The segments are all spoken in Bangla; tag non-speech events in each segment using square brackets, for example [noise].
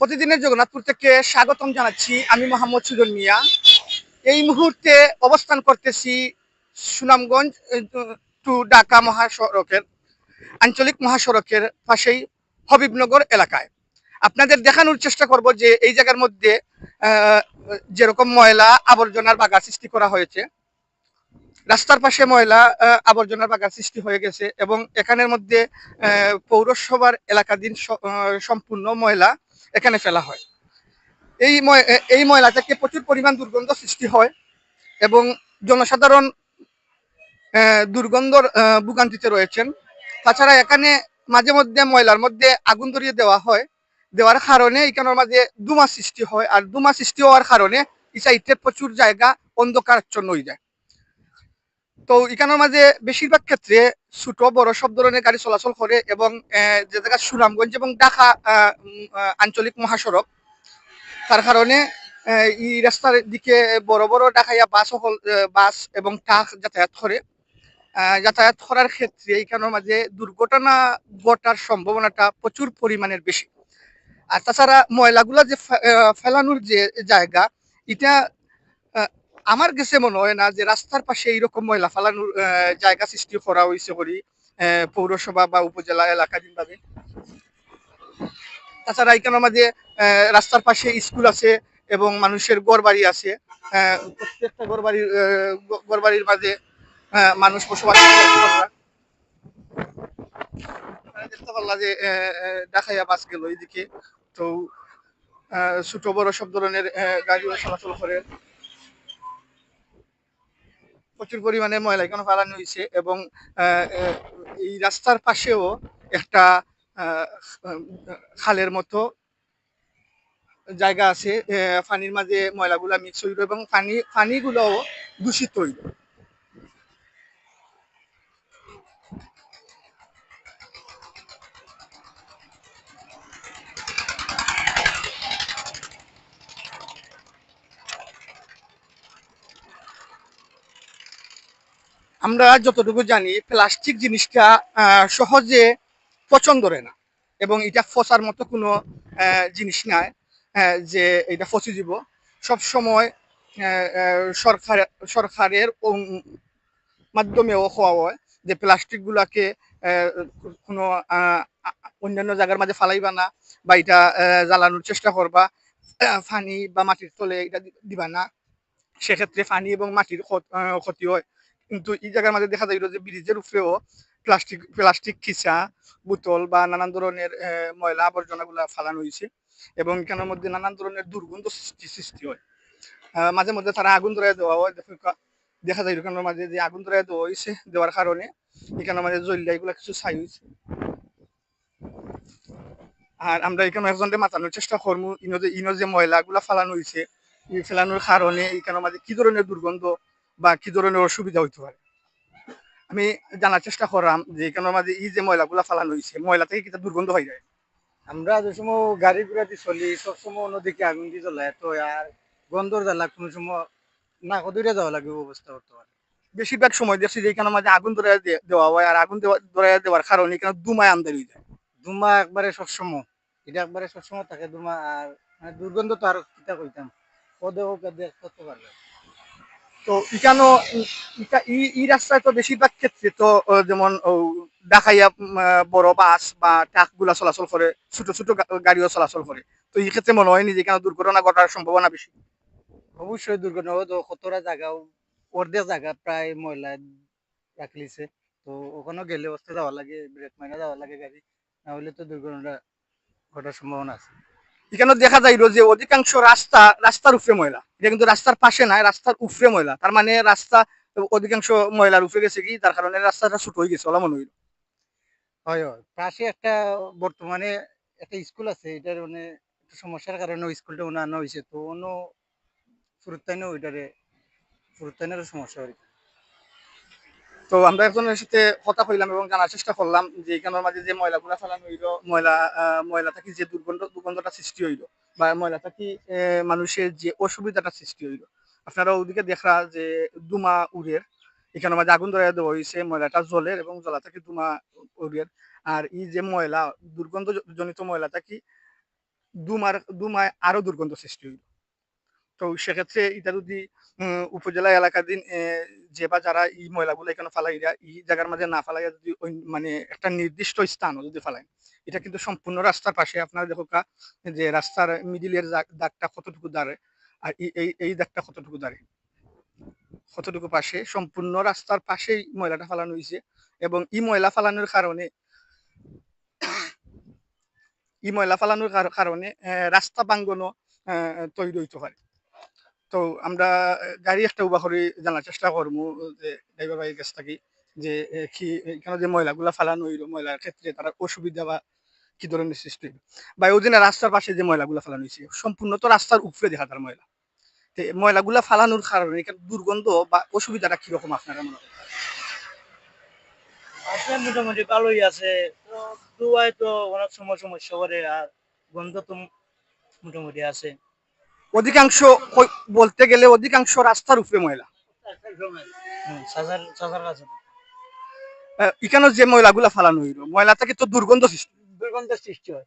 প্রতিদিনের জগন্নাথপুর থেকে স্বাগতম জানাচ্ছি আমি মোহাম্মদ সুজন মিয়া। এই মুহূর্তে অবস্থান করতেছি সুনামগঞ্জ টু ঢাকা মহাসড়কের, আঞ্চলিক মহাসড়কের পাশেই হবিবনগর এলাকায়। আপনাদের দেখানোর চেষ্টা করব যে এই জায়গার মধ্যে যেরকম ময়লা আবর্জনার বাগা সৃষ্টি করা হয়েছে, রাস্তার পাশে ময়লা আবর্জনার বাগা সৃষ্টি হয়ে গেছে এবং এখানের মধ্যে পৌরসভার এলাকাধীন সম্পূর্ণ ময়লা এখানে ফেলা হয়। এই এই ময়লা থেকে প্রচুর পরিমাণ দুর্গন্ধ সৃষ্টি হয় এবং জনসাধারণ দুর্গন্ধর ভোগান্তিতে রয়েছেন। তাছাড়া এখানে মাঝে মধ্যে ময়লার মধ্যে আগুন ধরিয়ে দেওয়া হয়। দেওয়ার কারণে এখানের মাঝে দুমা সৃষ্টি হয়। আর দুমা সৃষ্টি হওয়ার কারণে এই সাইডে প্রচুর জায়গা অন্ধকারাচ্ছন্ন হয়ে যায়। তো এখানের মাঝে বেশিরভাগ ক্ষেত্রে ছোট বড় সব ধরনের গাড়ি চলাচল করে এবং যে জায়গা সুনামগঞ্জ এবং ঢাকা আঞ্চলিক মহাসড়ক। তার কারণে এই রাস্তার দিকে বড় বড় ঢাকাইয়া বাস আহ, বাস এবং ট্রাক যাতায়াত করে। যাতায়াত করার ক্ষেত্রে এইখানের মাঝে দুর্ঘটনা ঘটার সম্ভাবনাটা প্রচুর পরিমাণের বেশি। আর তাছাড়া ময়লাগুলা যে ফেলানোর যে জায়গা এটা আমার কাছে মনে হয় না যে রাস্তার পাশে এইরকম ময়লা ফেলানোর জায়গা সৃষ্টি করা হয়েছে করি পৌরসভা বা উপজেলা এলাকাধীন ভাবে তাছাড়া এখানে আহ, রাস্তার পাশে স্কুল আছে এবং মানুষের ঘর বাড়ি আছে প্রত্যেকটা ঘর বাড়ির ঘর বাড়ির মাঝে মানুষ বসবাস দেখতে পারলাম যে আহ, বাস গেল এইদিকে। তো ছোট বড় সব ধরনের গাড়িও চলাচল করে। প্রচুর পরিমাণে ময়লা এখানে ফেলানো হয়েছে এবং এই রাস্তার পাশেও একটা খালের মতো জায়গা আছে পানির মাঝে ময়লাগুলা মিক্স হইল এবং পানি, পানিগুলোও দূষিত হইল। আমরা যতটুকু জানি, প্লাস্টিক জিনিসটা সহজে পছন্দ করে না। এবং এটা ফসার মতো কোনো জিনিস নাই যে এটা ফসি দিব সব সময় সরকার, সরকারের মাধ্যমেও হওয়া হয় যে প্লাস্টিক গুলাকে কোনো অন্যান্য জায়গার মাঝে ফালাইবা না বা এটা জ্বালানোর চেষ্টা করবা পানি বা মাটির তলে এটা দিবা না। সেক্ষেত্রে পানি এবং মাটির ক্ষতি হয়। কিন্তু এই জায়গার মাঝে দেখা যায় যে ব্রিজের উপরেও প্লাস্টিক প্লাস্টিক খিচা, বোতল বা নানান ধরনের ময়লা আবর্জনাগুলা ফালানো হয়েছে এবং এখানের মধ্যে নানান ধরনের দুর্গন্ধ সৃষ্টি হয়। মাঝে মধ্যে তারা আগুন ধরে দেওয়া হয়। দেখা যায় এখানের মাঝে যে আগুন ধরে দেওয়া হয়েছে দেওয়ার কারণে এখানের মাঝে জ্বললে এগুলা কিছু ছাই হয়েছে আর আমরা এখানে একজনকে মাতানোর চেষ্টা করব ইনো যে ইনো যে ময়লাগুলা ফালানো হয়েছে ফেলানোর কারণে এখানের মাঝে কি ধরনের দুর্গন্ধ বা কি ধরনের অসুবিধা হইতে পারে। আমি জানার চেষ্টা করলাম যে এখানের মাঝে এই যে ময়লাগুলা ফালানো হয়েছে ময়লা থেকে কিটা দুর্গন্ধ হয়ে যায়? আমরা যে সময় গাড়ি ঘোড়া দিয়ে চলি সবসময় অন্যদিকে আগুন দিয়ে জ্বলায় তো আর গন্ধর জ্বালা কোনো সময় না কদূরে যাওয়া লাগে অবস্থা বর্তমানে। বেশিরভাগ সময় দেখছি যে এখানের মাঝে আগুন ধরে দেওয়া হয় আর আগুন ধরে দেওয়ার কারণে এখানে দুমায় আমদানি হয়ে যায় দুমা একবারে সবসময় এটা একবারে সবসময় থাকে দুমা আর মানে দুর্গন্ধ তো আর কিতা কইতাম। পদে হোক দেখ করতে পারবে। তো এখানেও ই- রাস্তায় তো বেশিরভাগ ক্ষেত্রে তো যেমন আহ, বড় বাস বা ট্রাকগুলা চলাচল করে ছোট ছোট গাড়িও চলাচল করে। তো এই ক্ষেত্রে মনে হয়নি যে এখানে দুর্ঘটনা ঘটার সম্ভাবনা বেশি? অবশ্যই দুর্ঘটনা তো কতটা জায়গা অর্ধেক জায়গা প্রায় ময়লা রাখলিছে তো ওখানেও গেলে অবস্থা যাওয়া লাগে ব্রেক মারা যাওয়া লাগে গাড়ি না হলে তো দুর্ঘটনা ঘটার সম্ভাবনা আছে। এখানে দেখা যায় যে অধিকাংশ রাস্তা, রাস্তার উপরে ময়লা। এটা কিন্তু রাস্তার পাশে নাই, রাস্তার উপরে ময়লা। তার মানে রাস্তা, অধিকাংশ ময়লার উপরে গেছে কি? তার কারণে রাস্তাটা ছোট হয়ে গেছে ওলা মনে হইল। হয় পাশে একটা বর্তমানে একটা স্কুল আছে, এটার মানে সমস্যার কারণে স্কুলটা ওনা আনা হয়েছে তো অন্য ফুরুত্তাইনে ওইটারে ফুরুত্তাইনের সমস্যা কি। তো আমরা একজনের সাথে কথা কইলাম এবং জানার চেষ্টা করলাম যে এখানের মাঝে যে ময়লাগুলা ফেলানো হইল, ময়লা ময়লা থাকি যে দুর্গন্ধ, দুর্গন্ধটা সৃষ্টি হইল বা ময়লা থাকি মানুষের যে অসুবিধাটা সৃষ্টি হইল। আপনারা ওদিকে দেখা যে দুমা উড়ের এখানের মাঝে আগুন ধরে দেওয়া হয়েছে ময়লাটা জলের এবং জলা থাকি দুমা উড়ের আর এই যে ময়লা দুর্গন্ধ জনিত ময়লা থাকি, দুমার, দুমায় আরও দুর্গন্ধ সৃষ্টি হইল। তো সেক্ষেত্রে এটা যদি উপজেলা এলাকাধীন যে বা যারা এই ময়লাগুলো এখানে ফালাইরা এই জায়গার মাঝে না ফালাইয়া যদি মানে একটা নির্দিষ্ট স্থানও যদি ফালাই এটা কিন্তু সম্পূর্ণ রাস্তার পাশে আপনারা দেখো যে রাস্তার মিডিলের দাগটা কতটুকু দাঁড়ে, আর এই- এই দাগটা কতটুকু দাঁড়ে, কতটুকু পাশে, সম্পূর্ণ রাস্তার পাশেই ময়লাটা ফালানো হয়েছে এবং এই ময়লা ফালানোর কারণে [coughs] এই ময়লা ফালানোর কারণে রাস্তা বাঙ্গনও তৈরি হইতে পারে। তো আমরা গাড়ি একটা উবা করে জানার চেষ্টা করব যে ড্রাইভার ভাইয়ের কাছ যে কি যে হইল ক্ষেত্রে তারা অসুবিধা বা কি ধরনের সৃষ্টি বা ওই রাস্তার পাশে যে হয়েছে সম্পূর্ণ তো রাস্তার উপরে দেখা তার ময়লা। ময়লাগুলা ফালানোর কারণে দুর্গন্ধ বা অসুবিধাটা কীরকম আপনারা মনে করেন? আছে মোটামুটি ভালোই আছে। তো অনেক সময় সমস্যা করে, আর গন্ধ তো মোটামুটি আছে। অধিকাংশ বলতে গেলে অধিকাংশ রাস্তার উপরে ময়লা। আহ, এখানে যে ময়লাগুলা ফালানো হইল ময়লা থেকে তো দুর্গন্ধ সৃষ্টি। দুর্গন্ধ সৃষ্টি হয়।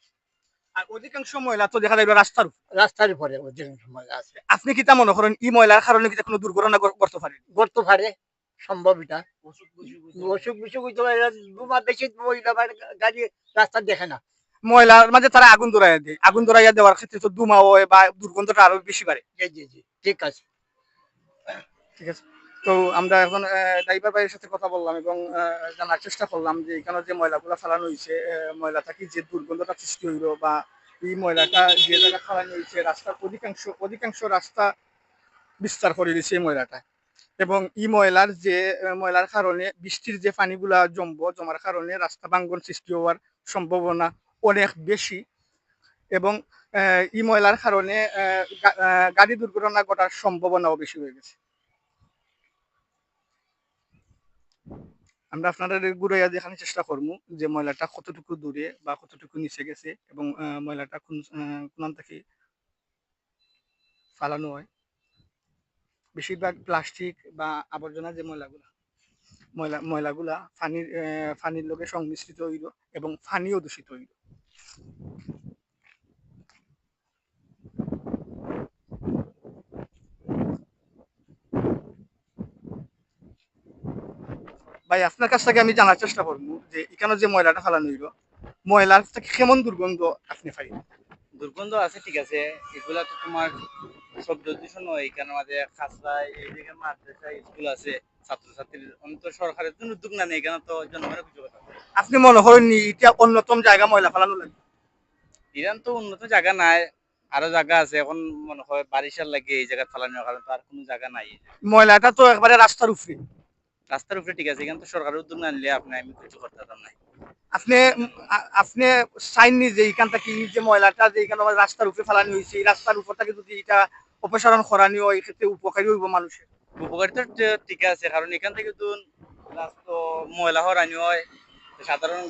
আর অধিকাংশ ময়লা তো দেখা যাবে রাস্তার রাস্তার উপরে অধিকাংশ ময়লা আছে। আপনি কি তা মনে করেন এই ময়লার কারণে কি কোনো দুর্ঘটনা ঘট- পারে? করতে পারে সম্ভব এটা। অসুখ বিসুখ হইতে পারে দুমা বেশি মহিলা গাড়ি রাস্তা দেখে না। ময়লার মাঝে তারা আগুন ধরাইয়া দেয়। আগুন ধরাইয়া দেওয়ার ক্ষেত্রে তো ধুমা হয় বা দুর্গন্ধটা আরও বেশি বাড়ে। জি জি জি ঠিক আছে। ঠিক আছে। তো আমরা এখন ড্রাইভার ভাইয়ের সাথে কথা বললাম এবং জানার চেষ্টা করলাম যে এখানে যে ময়লাগুলো ফেলানো হয়েছে ময়লাটা কি যে দুর্গন্ধটা সৃষ্টি হইল বা এই ময়লাটা যে জায়গায় ফেলানো হয়েছে রাস্তার অধিকাংশ অধিকাংশ রাস্তা বিস্তার করে দিয়েছে এই ময়লাটা। এবং এই ময়লার যে ময়লার কারণে বৃষ্টির যে পানিগুলা জমবো জমার কারণে রাস্তা ভাঙ্গন সৃষ্টি হওয়ার সম্ভাবনা অনেক বেশি এবং এই ময়লার কারণে গাড়ি দুর্ঘটনা ঘটার সম্ভাবনাও বেশি হয়ে গেছে। আমরা আপনাদের ঘুরাইয়া দেখানোর চেষ্টা করব যে ময়লাটা কতটুকু দূরে বা কতটুকু নিচে গেছে এবং ময়লাটা কোন কোন থেকে ফালানো হয়। বেশিরভাগ প্লাস্টিক বা আবর্জনা যে ময়লাগুলা, ময়লা, ময়লাগুলা ফানির পানির লোকে সংমিশ্রিত হইল এবং ফানিও দূষিত হইল। ভাই, আপনার কাছ থেকে আমি জানার চেষ্টা করব যে এখানে যে ময়লাটা ফেলানো হইল, ময়লার থেকে কেমন দুর্গন্ধ আপনি পাই দুর্গন্ধ আছে, ঠিক আছে। এগুলা তো তোমার শব্দ দূষণ এখানে আমাদের খাসরা এইদিকে মাদ্রাসা স্কুল আছে। ছাত্রছাত্রীর অন্ত সরকারের জন্য উদ্যোগ না নেই এখানে তো জনগণের কিছু কথা আপনি মনে করেন এটা অন্যতম জায়গা ময়লা ফেলানো লাগে? ইরান তো উন্নত জায়গা নাই আরও জায়গা আছে এখন মনে হয় বারিশার লাগে এই জায়গা ফালানোর কারণে তো আর কোনো জায়গা নাই ময়লাটা তো একবারে রাস্তার উপরে। রাস্তার উপরে ঠিক আছে এখানে তো সরকারের উদ্যোগ না নিলে আপনি আমি কিছু করতে পারতাম না। আপনি আপনি চাইনি যে এখান থেকে এই যে ময়লাটা যে এখানে রাস্তার উপরে ফেলানো হয়েছে এই রাস্তার উপর থেকে যদি এটা অপসারণ করানি হয় এক্ষেত্রে উপকারী হইব মানুষের। উপকারিতা ঠিক আছে কারণ এখান থেকে তো রাস্তা ময়লা হরানি হয়। সাধারণ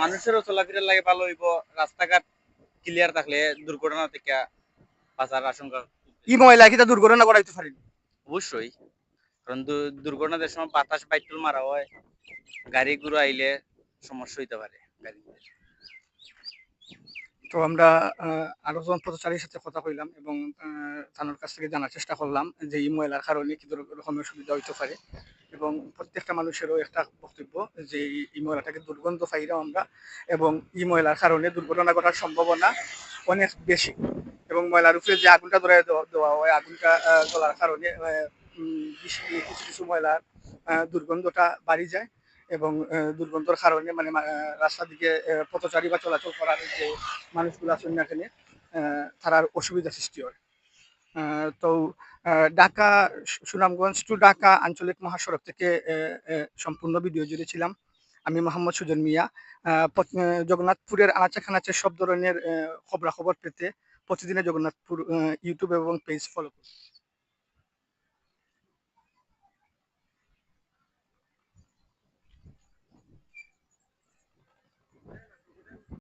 মানুষেরও চলাফেরা লাগে ভালো হইব রাস্তাঘাট ক্লিয়ার থাকলে দুর্ঘটনা থেকে বাঁচার আশঙ্কা। এই ময়লা কিটা দুর্ঘটনা করাইতে পারেন? অবশ্যই কারণ দুর্ঘটনাদের সময় বাতাস বাইটুল মারা হয় গাড়ি ঘুরে আইলে সমস্যা হইতে পারে গাড়ি তো আমরা আরও জন পথচারীর সাথে কথা কইলাম এবং তাদের কাছ থেকে জানার চেষ্টা করলাম যে এই ময়লার কারণে কি রকমের সুবিধা হইতে পারে এবং প্রত্যেকটা মানুষেরও একটা বক্তব্য যে এই- ময়লাটাকে দুর্গন্ধ পাইলাম আমরা এবং এই ময়লার কারণে দুর্ঘটনা ঘটার সম্ভাবনা অনেক বেশি এবং ময়লার উপরে যে আগুনটা ধরে দেওয়া হয়, আগুনটা জ্বলার কারণে কিছু কিছু ময়লার দুর্গন্ধটা বাড়ি যায়। এবং দুর্গন্ধর কারণে মানে রাস্তার দিকে পথচারী বা চলাচল করার যে মানুষগুলো আছেন এখানে তারার অসুবিধা সৃষ্টি হয়। তো ঢাকা সুনামগঞ্জ টু ঢাকা আঞ্চলিক মহাসড়ক থেকে সম্পূর্ণ ভিডিও জুড়ে ছিলাম। আমি মোহাম্মদ সুজন মিয়া। জগন্নাথপুরের আনাচে খানাচে সব ধরনের খবরাখবর পেতে প্রতিদিনে জগন্নাথপুর ইউটিউব এবং পেজ ফলো করুন